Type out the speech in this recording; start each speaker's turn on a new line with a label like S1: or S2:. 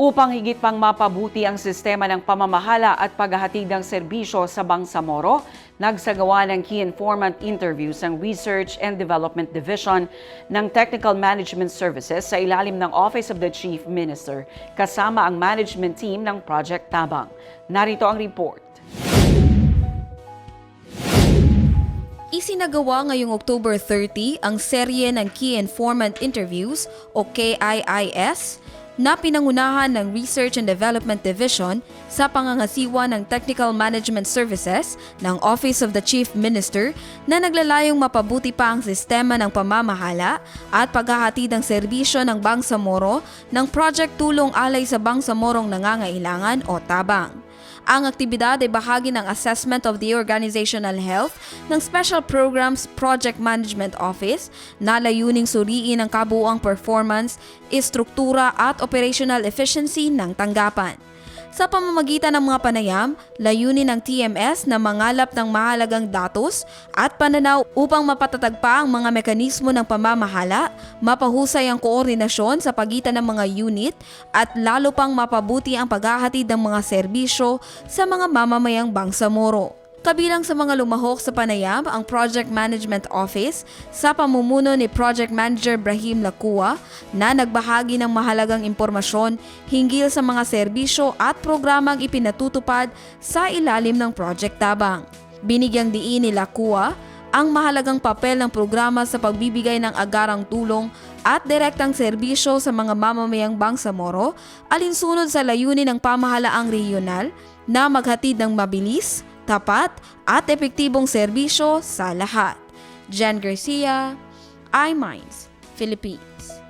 S1: upang higit pang mapabuti ang sistema ng pamamahala at paghahatid ng serbisyo sa Bangsamoro, nagsagawa ng key informant interviews ang Research and Development Division ng Technical Management Services sa ilalim ng Office of the Chief Minister kasama ang management team ng Project Tabang. Narito ang report.
S2: Isinagawa ngayong October 30 ang serye ng Key Informant Interviews o KIIS na pinangunahan ng Research and Development Division sa pangangasiwa ng Technical Management Services ng Office of the Chief Minister na naglalayong mapabuti pa ang sistema ng pamamahala at paghahatid ng serbisyo ng Bangsamoro ng Project Tulong Alay sa Bangsamorong Nangangailangan o TABANG. Ang aktibidad ay bahagi ng Assessment of the Organizational Health ng Special Programs Project Management Office na layuning suriin ang kabuuang performance, istruktura at operational efficiency ng tanggapan. Sa pamamagitan ng mga panayam, layunin ng TMS na mangalap ng mahalagang datos at pananaw upang mapatatag pa ang mga mekanismo ng pamamahala, mapahusay ang koordinasyon sa pagitan ng mga unit at lalo pang mapabuti ang paghahatid ng mga serbisyo sa mga mamamayang bangsamoro. Kabilang sa mga lumahok sa panayam ang Project Management Office sa pamumuno ni Project Manager Brahim Lakua na nagbahagi ng mahalagang impormasyon hinggil sa mga serbisyo at programang ipinatutupad sa ilalim ng Project Tabang. Binigyang diin ni Lakua ang mahalagang papel ng programa sa pagbibigay ng agarang tulong at direktang serbisyo sa mga mamamayang Bangsamoro alinsunod sa layunin ng pamahalaang regional na maghatid ng mabilis, tapat at epektibong serbisyo sa lahat. Jan Garcia, iMinds, Philippines.